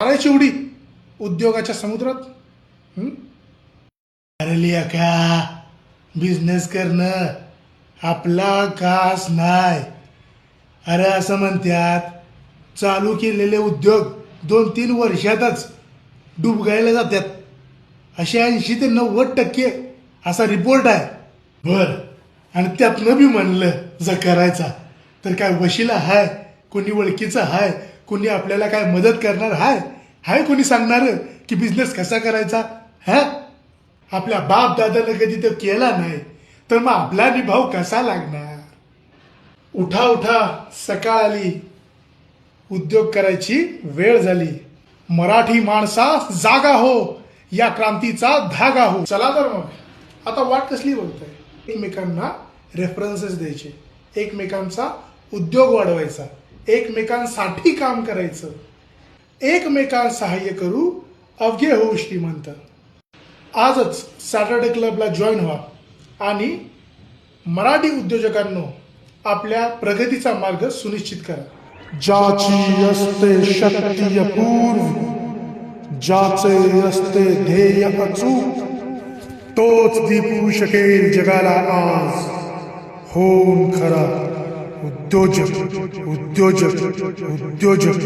मारायची उडी उद्योगाच्या समुद्रात? अरे लिया का? बिझनेस करणं आपला कास नाही. अरे असं म्हणतात चालू केलेले उद्योग दोन तीन वर्षातच डुबगायला जातात असे ऐंशी ते नव्वद टक्के असा रिपोर्ट आहे. बर आणि त्यातनं बी म्हणलं जर करायचा तर काय वशिला हाय कोणी ओळखीचं हाय कोणी आपल्याला काय मदत करणार? हाय. हाय कोणी सांगणार की बिझनेस कसा करायचा? हा? आपल्या बाप दादानं कधी तो केला नाही तर मग आपला निभाव कसा लागणार? उठा उठा. सकाळ आली उद्योग करायची वेळ झाली. मराठी माणसा जागा हो. या क्रांतीचा धागा हो. चला तर मग. आता वाट कसली बघताय एकमेकांना रेफरन्सेस द्यायचे. एकमेकांचा उद्योग वाढवायचा. एकमेकांसाठी काम करायचं. एकमेकां सहाय्य करू अवघे होऊ श्रीमंत. आजच सॅटर्डे क्लबला जॉईन व्हा आणि मराठी उद्योजकांनो आपल्या प्रगतीचा मार्ग सुनिश्चित करा. ज्याची असते शक्ती अपूर्व ज्याचे असते ध्येय अचूक तोच दीपू शकेल जगाला आज. होऊन खरा. Удоджер, удоджер, удоджер.